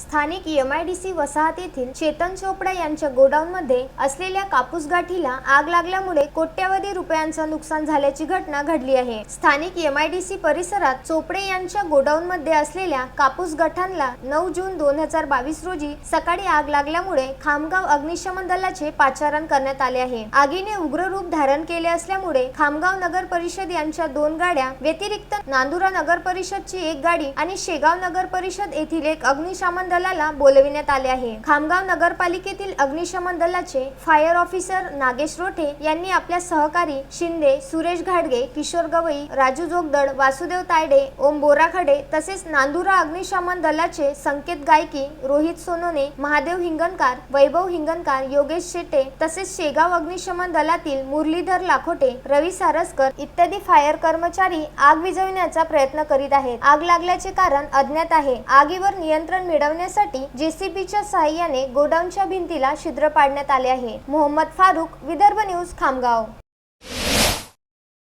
स्थानिक एमआयडीसी वसाहतीतील चेतन चोपडा यांच्या गोडाऊनमध्ये असलेल्या कापूस गाठीला आग लागल्यामुळे कोट्यवधी रुपयांचं नुकसान झाल्याची घटना घडली आहे. स्थानिक एमआयडीसी परिसरात चोपडे यांच्या गोडाऊनमध्ये असलेल्या कापूस गठांना नऊ जून दोन हजार बावीस रोजी सकाळी आग लागल्यामुळे खामगाव अग्निशमन दलाचे पाचारण करण्यात आले आहे. आगीने उग्र रूप धारण केले असल्यामुळे खामगाव नगर परिषद यांच्या दोन गाड्या व्यतिरिक्त नांदुरा नगर परिषदची एक गाडी आणि शेगाव नगर परिषद येथील एक अग्निशमन दलाला बोलविण्यात आले आहे. खामगाव नगरपालिकेतील अग्निशमन दलाचे फायर ऑफिसर नागेश रोठे यांनी आपल्या सहकारी शिंदे सुरेश घाडगे किशोर गवई राजू जोगदड वासुदेव तायडे ओम बोराखडे तसेच नांदुरा अग्निशमन दलाचे संकेत गायकी रोहित सोनोने महादेव हिंगणकार वैभव हिंगणकार योगेश शेटे तसेच शेगाव अग्निशमन दलातील मुरलीधर लाखोटे रवी सारसकर इत्यादी फायर कर्मचारी आग विझवण्याचा प्रयत्न करीत आहेत. आग लागल्याचे कारण अज्ञात आहे. आगीवर नियंत्रण मिळवण्यासाठी जेसीबीच्या सहाय्याने गोडाऊनच्या भिंतीला छिद्र पाडण्यात आले आहे. मोहम्मद फारुख विदर्भ न्यूज खामगाव.